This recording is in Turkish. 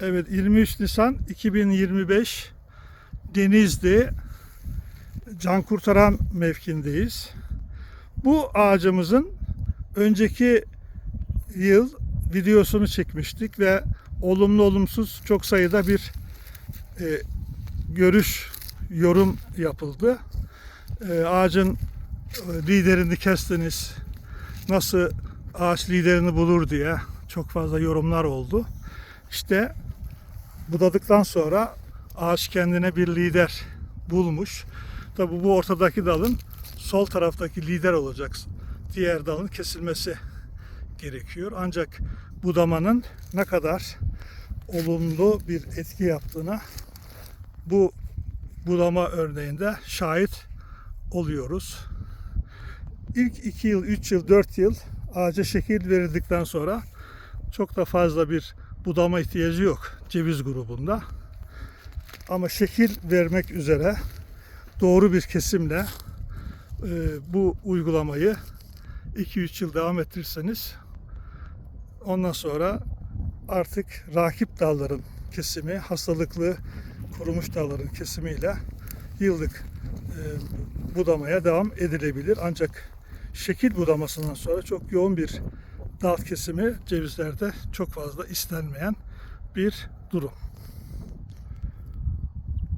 Evet 23 Nisan 2025 Denizli Can Kurtaran mevkindeyiz. Bu ağacımızın önceki yıl videosunu çekmiştik ve olumlu olumsuz çok sayıda bir e, görüş, yorum yapıldı. E, ağacın e, liderini kestiniz, nasıl ağaç liderini bulur diye çok fazla yorumlar oldu. İşte budadıktan sonra ağaç kendine bir lider bulmuş. Tabi bu ortadaki dalın sol taraftaki lider olacak. Diğer dalın kesilmesi gerekiyor. Ancak budamanın ne kadar olumlu bir etki yaptığına bu budama örneğinde şahit oluyoruz. İlk 2 yıl, 3 yıl, 4 yıl ağaca şekil verildikten sonra çok da fazla bir budama ihtiyacı yok ceviz grubunda. Ama şekil vermek üzere doğru bir kesimle e, bu uygulamayı 2-3 yıl devam ettirirseniz ondan sonra artık rakip dalların kesimi, hastalıklı kurumuş dalların kesimiyle yıllık e, budamaya devam edilebilir. Ancak şekil budamasından sonra çok yoğun bir dal kesimi cevizlerde çok fazla istenmeyen bir durum.